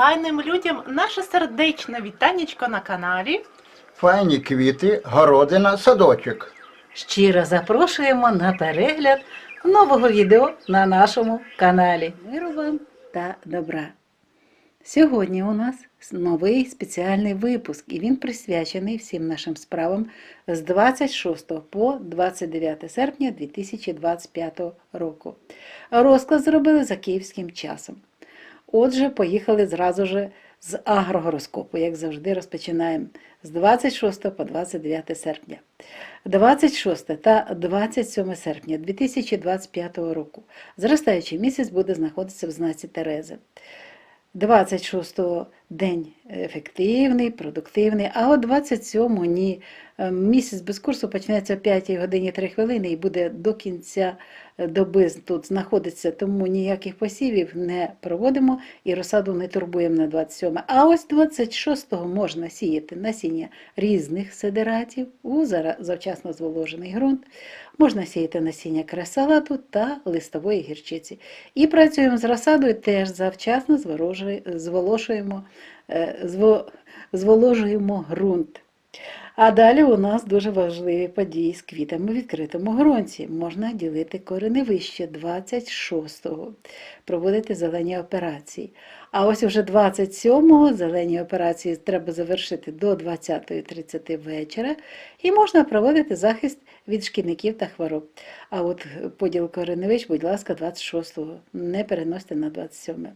файним людям наше сердечне вітанечко на каналі. Файні квіти, городина, садочок. Щиро запрошуємо на перегляд нового відео на нашому каналі. Миру вам та добра. Сьогодні у нас новий спеціальний випуск, і він присвячений всім нашим справам з 26 по 29 серпня 2025 року. Розклад зробили за київським часом. Отже, поїхали зразу же з агрогороскопу, як завжди, розпочинаємо з 26 по 29 серпня. 26 та 27 серпня 2025 року зростаючий місяць буде знаходитися в знаці Терези. 26-го день ефективний, продуктивний, а от 27-го ні. Е, Місяць без курсу почнеться о 5 годині 3 хвилини і буде до кінця е, доби тут знаходиться, тому ніяких посівів не проводимо і розсаду не турбуємо на 27. А ось 26-го можна сіяти насіння різних сидератів у завчасно зволожений ґрунт. Можна сіяти насіння кресалату та листової гірчиці. І працюємо з розсадою теж завчасно зволошуємо, зво- зволожуємо ґрунт. А далі у нас дуже важливі події з квітами в відкритому ґрунті. Можна ділити кореневище 26-го, проводити зелені операції. А ось уже 27-го зелені операції треба завершити до 20.30 вечора, і можна проводити захист від шкідників та хвороб. А от поділ кореневищ, будь ласка, 26-го, не переносьте на 27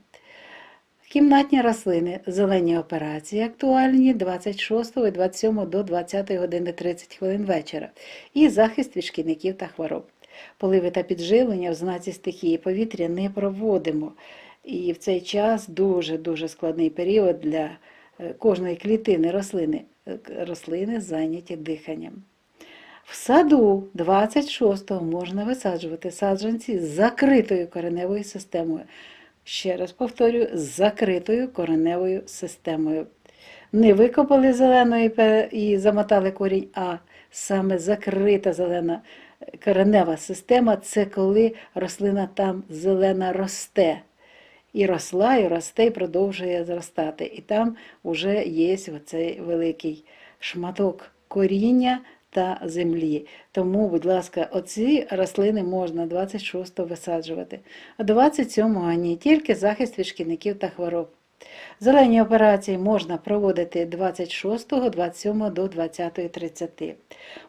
Кімнатні рослини, зелені операції актуальні 26 і 27 до 20 години 30 хвилин вечора. І захист від шкідників та хвороб. Поливи та підживлення в знаці стихії повітря не проводимо. І в цей час дуже-дуже складний період для е, кожної клітини рослини. Е, Рослини зайняті диханням. В саду 26-го можна висаджувати саджанці з закритою кореневою системою. Ще раз повторюю, з закритою кореневою системою. Не викопали зеленої і замотали корінь, а саме закрита зелена е, коренева система це коли рослина там зелена росте. І росла, і росте, і продовжує зростати. І там вже є оцей великий шматок коріння та землі. Тому, будь ласка, оці рослини можна 26-го висаджувати, а 27-го ні, тільки захист від шкідників та хвороб. Зелені операції можна проводити 26, 27 до 20.30.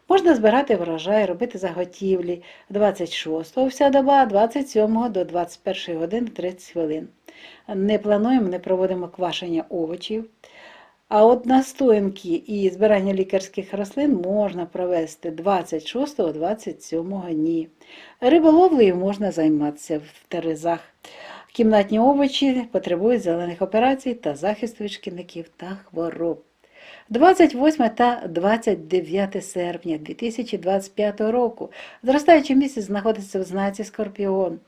Можна збирати врожай, робити заготівлі 26 вся доба, 27 до 21 години 30 хвилин. Не плануємо, не проводимо квашення овочів. А от настоянки і збирання лікарських рослин можна провести 26-27 дні. Риболовлею можна займатися в терезах. Кімнатні овочі потребують зелених операцій та захисту від шкідників та хвороб. 28 та 29 серпня 2025 року зростаючий місяць знаходиться в знаці Скорпіон.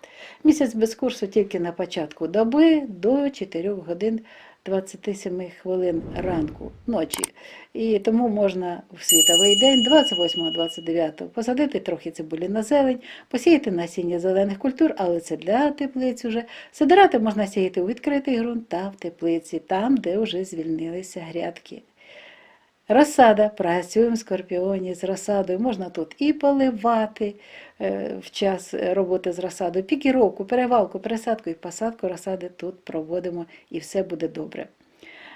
Місяць без курсу тільки на початку доби до 4 годин 27 хвилин ранку ночі. І тому можна в світовий день, 28-29, посадити трохи цибулі на зелень, посіяти насіння зелених культур, але це для теплиць уже. Сидирати можна сіяти у відкритий ґрунт та в теплиці, там, де вже звільнилися грядки. Розсада, працюємо скорпіоні з розсадою. Можна тут і поливати е, в час роботи з розсадою, пікіровку, перевалку, пересадку і посадку розсади тут проводимо і все буде добре.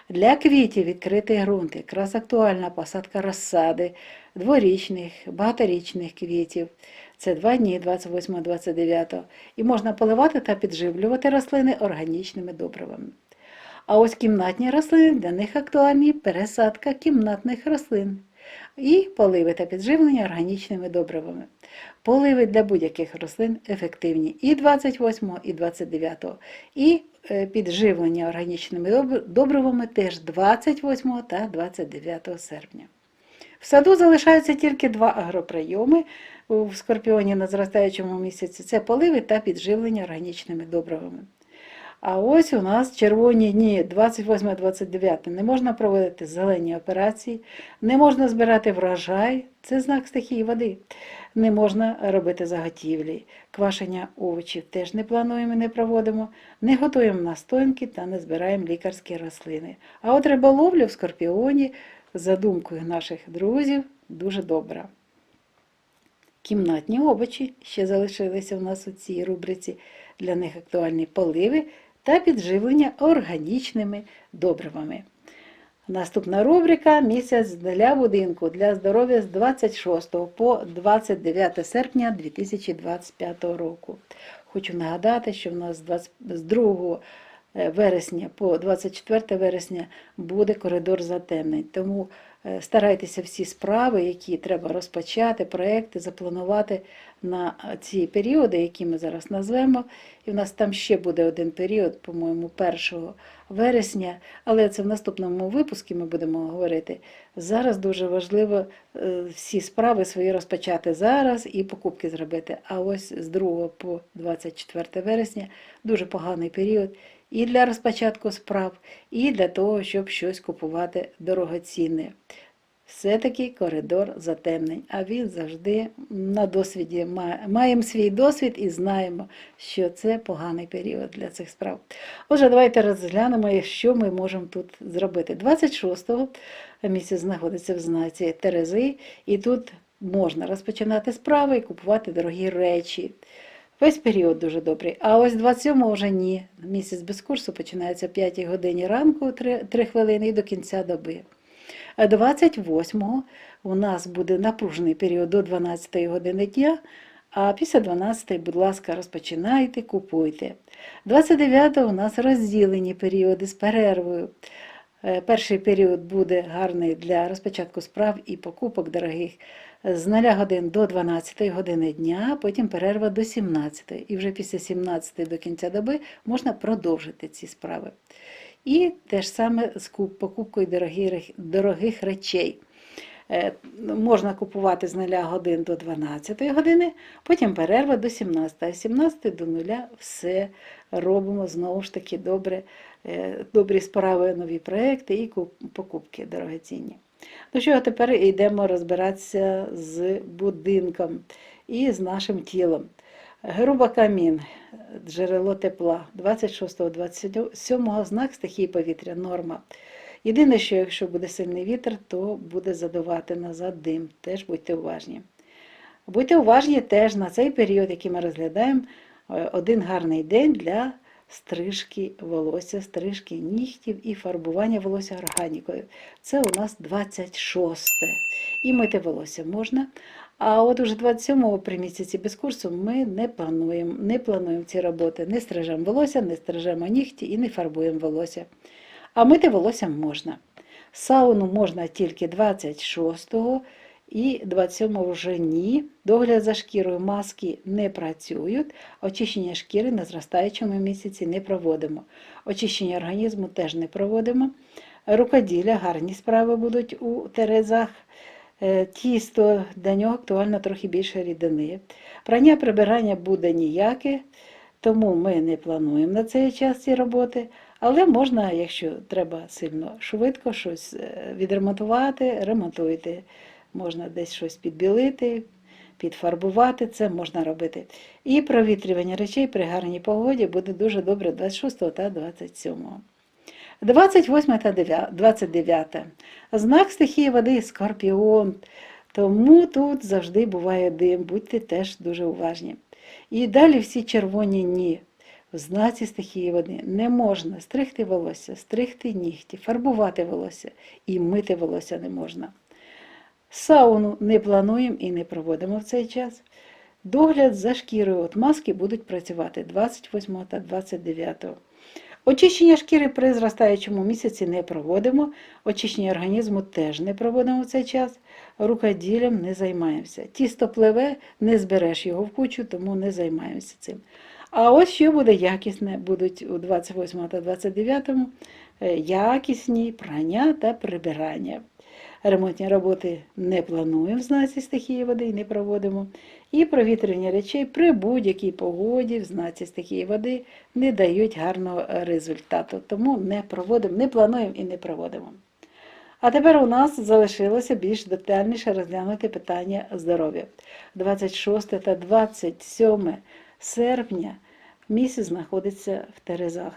Для квітів відкритий ґрунт, якраз актуальна посадка розсади, дворічних, багаторічних квітів. Це два дні, 28-29. І можна поливати та підживлювати рослини органічними добривами. А ось кімнатні рослини для них актуальні пересадка кімнатних рослин і поливи та підживлення органічними добривами. Поливи для будь-яких рослин ефективні і 28, і 29. І е, підживлення органічними добривами теж 28 та 29 серпня. В саду залишаються тільки два агроприйоми у скорпіоні на зростаючому місяці це поливи та підживлення органічними добривами. А ось у нас червоні дні 28-29 не можна проводити зелені операції, не можна збирати врожай, це знак стихії води. Не можна робити заготівлі. Квашення овочів теж не плануємо і не проводимо, не готуємо настоянки та не збираємо лікарські рослини. А от риболовля в скорпіоні, за думкою наших друзів, дуже добра. Кімнатні овочі ще залишилися у нас у цій рубриці. Для них актуальні поливи та підживлення органічними добривами. Наступна рубрика місяць для будинку для здоров'я з 26 по 29 серпня 2025 року. Хочу нагадати, що в нас з 2 вересня по 24 вересня буде коридор затемнень. Тому е, старайтеся всі справи, які треба розпочати, проекти запланувати на е, ці періоди, які ми зараз назвемо. І в нас там ще буде один період, по-моєму, 1 вересня, але це в наступному випуску ми будемо говорити. Зараз дуже важливо е, всі справи свої розпочати зараз і покупки зробити. А ось з 2 по 24 вересня дуже поганий період і для розпочатку справ, і для того, щоб щось купувати дорогоцінне. Все-таки коридор затемнень, а він завжди на досвіді. Маємо свій досвід і знаємо, що це поганий період для цих справ. Отже, давайте розглянемо, що ми можемо тут зробити. 26-го місяць знаходиться в знаці Терези, і тут можна розпочинати справи і купувати дорогі речі. Весь період дуже добрий. А ось 27-го вже ні. Місяць без курсу починається о 5 годині ранку, 3, 3 хвилини і до кінця доби. А 28-го у нас буде напружений період до 12 години дня, а після 12, будь ласка, розпочинайте, купуйте. 29-го у нас розділені періоди з перервою. Е, Перший період буде гарний для розпочатку справ і покупок дорогих з 0 годин до 12 години дня, потім перерва до 17. І вже після 17 до кінця доби можна продовжити ці справи. І те ж саме з покупкою дорогих, дорогих речей. Е, Можна купувати з 0 годин до 12 години, потім перерва до 17, а з 17 до 0 все робимо знову ж таки добре, е, добрі справи, нові проекти і покупки дорогоцінні. Ну що, а тепер йдемо розбиратися з будинком і з нашим тілом. Груба камін, джерело тепла, 26-27 знак стихії повітря, норма. Єдине, що якщо буде сильний вітер, то буде задувати назад дим. Теж будьте уважні. Будьте уважні теж на цей період, який ми розглядаємо, е, один гарний день для стрижки волосся, стрижки нігтів і фарбування волосся органікою. Це у нас 26. І мити волосся можна. А от уже 27-го при місяці без курсу ми не плануємо, не плануємо ці роботи. Не стрижемо волосся, не стрижемо нігті і не фарбуємо волосся. А мити волосся можна. Сауну можна тільки 26-го і 27-го вже ні. Догляд за шкірою маски не працюють. Очищення шкіри на зростаючому місяці не проводимо. Очищення організму теж не проводимо. Рукоділля, гарні справи будуть у Терезах. Е, Тісто, для нього актуально трохи більше рідини. Прання прибирання буде ніяке, тому ми не плануємо на цей час ці роботи. Але можна, якщо треба сильно швидко щось е, відремонтувати, ремонтуйте. Можна десь щось підбілити, підфарбувати, це можна робити. І провітрювання речей при гарній погоді буде дуже добре 26 та 27. 28 та 29. Знак стихії води скорпіон. Тому тут завжди буває дим, будьте теж дуже уважні. І далі всі червоні ні. В знаці стихії води не можна стригти волосся, стригти нігті, фарбувати волосся і мити волосся не можна. Сауну не плануємо і не проводимо в цей час. Догляд за шкірою от маски будуть працювати 28 та 29. Очищення шкіри при зростаючому місяці не проводимо, очищення організму теж не проводимо в цей час, рукоділлям не займаємося. Тісто пливе, не збереш його в кучу, тому не займаємося цим. А ось що буде якісне, будуть у 28 та 29 е, якісні прання та прибирання. Ремонтні роботи не плануємо в знаці стихії води і не проводимо. І провітрення речей при будь-якій погоді в знаці стихії води не дають гарного результату. Тому не проводимо, не плануємо і не проводимо. А тепер у нас залишилося більш детальніше розглянути питання здоров'я. 26 та 27 серпня місяць знаходиться в Терезах.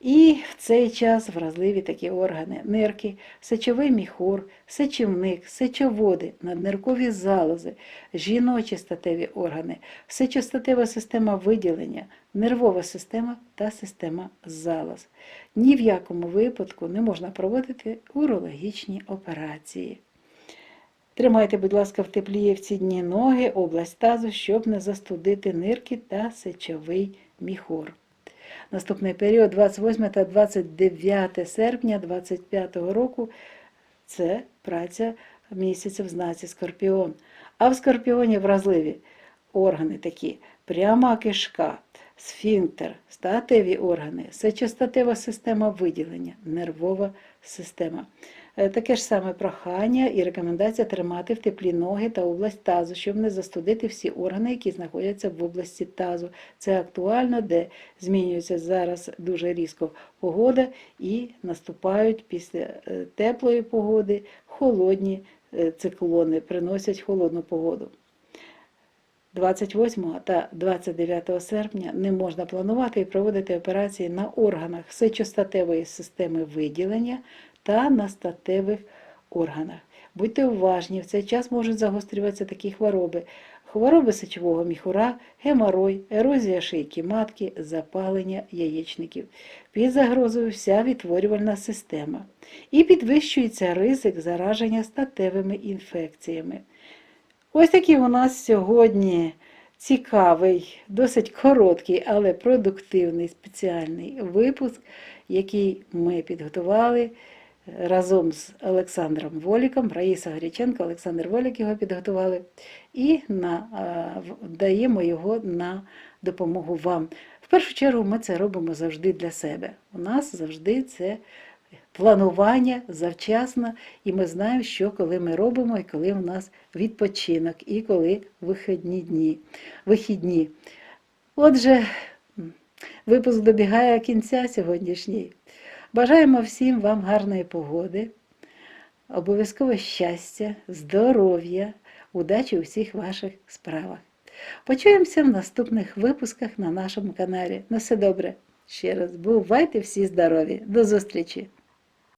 І в цей час вразливі такі органи нирки, сечовий міхур, сечівник, сечоводи, надниркові залози, жіночі статеві органи, сечостатева система виділення, нервова система та система залоз. Ні в якому випадку не можна проводити урологічні операції. Тримайте, будь ласка, в теплі в ці дні ноги, область тазу, щоб не застудити нирки та сечовий міхур. Наступний період 28 та 29 серпня 2025 року це праця місяця в знаці Скорпіон. А в Скорпіоні вразливі органи такі: пряма кишка, сфінктер, статеві органи, сечостатева система виділення, нервова система. Е, Таке ж саме прохання і рекомендація тримати в теплі ноги та область тазу, щоб не застудити всі органи, які знаходяться в області тазу. Це актуально, де змінюється зараз дуже різко погода і наступають після е, теплої погоди холодні е, циклони, приносять холодну погоду. 28 та 29 серпня не можна планувати і проводити операції на органах сечостатевої системи виділення та на статевих органах. Будьте уважні, в цей час можуть загострюватися такі хвороби. Хвороби сечового міхура, геморой, ерозія шийки матки, запалення яєчників. Під загрозою вся відтворювальна система. І підвищується ризик зараження статевими інфекціями. Ось такий у нас сьогодні цікавий, досить короткий, але продуктивний спеціальний випуск, який ми підготували разом з Олександром Воліком, Раїса Греченко, Олександр Волік його підготували, і на, даємо його на допомогу вам. В першу чергу ми це робимо завжди для себе. У нас завжди це планування завчасно, і ми знаємо, що коли ми робимо, і коли у нас відпочинок, і коли вихідні дні. Вихідні. Отже, випуск добігає кінця сьогоднішній. Бажаємо всім вам гарної погоди, обов'язково щастя, здоров'я, удачі у всіх ваших справах. Почуємося в наступних випусках на нашому каналі. На все добре. Ще раз бувайте всі здорові. До зустрічі!